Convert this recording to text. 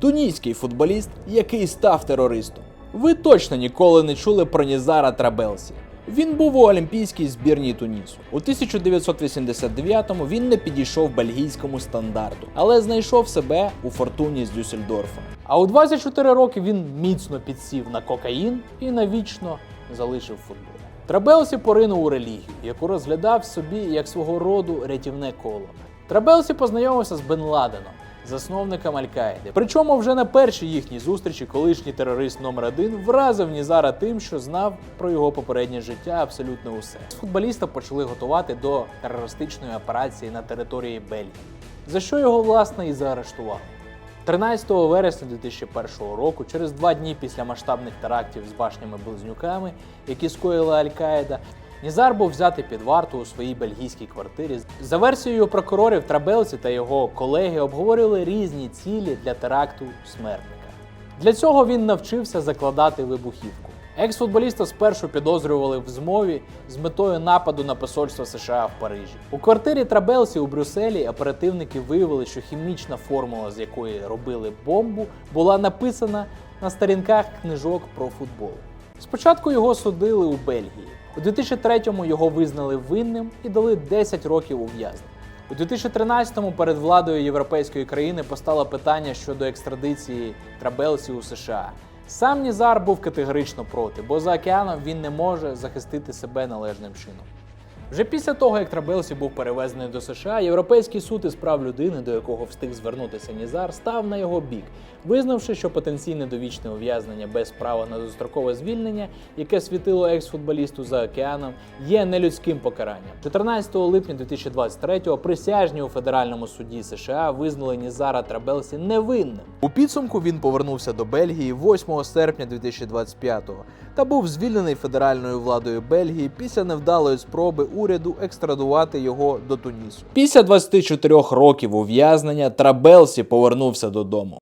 Туніський футболіст, який став терористом. Ви точно ніколи не чули про Нізара Трабелсі. Він був у олімпійській збірній Тунісу. У 1989-му він не підійшов бельгійському стандарту, але знайшов себе у фортуні з Дюссельдорфа. А у 24 роки він міцно підсів на кокаїн і навічно залишив футбол. Трабелсі поринув у релігію, яку розглядав собі як свого роду рятівне коло. Трабелсі познайомився з Бен Ладеном, засновником Аль-Каїди. Причому вже на першій їхній зустрічі колишній терорист номер 1 вразив Нізара тим, що знав про його попереднє життя абсолютно усе. Футболіста почали готувати до терористичної операції на території Бельгії, за що його власне і заарештували. 13 вересня 2001 року, через два дні після масштабних терактів з башнями-близнюками, які скоїла Аль-Каїда, Нізар був взятий під варту у своїй бельгійській квартирі. За версією прокурорів, Трабелці та його колеги обговорювали різні цілі для теракту смертника. Для цього він навчився закладати вибухівку. Екс-футболіста спершу підозрювали в змові з метою нападу на посольство США в Парижі. У квартирі Трабелсі у Брюсселі оперативники виявили, що хімічна формула, з якої робили бомбу, була написана на сторінках книжок про футбол. Спочатку його судили у Бельгії. У 2003-му його визнали винним і дали 10 років ув'язнення. У 2013-му перед владою європейської країни постало питання щодо екстрадиції Трабелсі у США. Сам Нізар був категорично проти, бо за океаном він не може захистити себе належним чином. Вже після того, як Трабелсі був перевезений до США, Європейський суд із прав людини, до якого встиг звернутися Нізар, став на його бік, визнавши, що потенційне довічне ув'язнення без права на дострокове звільнення, яке світило екс-футболісту за океаном, є нелюдським покаранням. 14 липня 2023-го присяжні у федеральному суді США визнали Нізара Трабелсі невинним. У підсумку він повернувся до Бельгії 8 серпня 2025-го та був звільнений федеральною владою Бельгії після невдалої спроби уряду екстрадувати його до Тунісу. Після 24 років ув'язнення Трабелсі повернувся додому.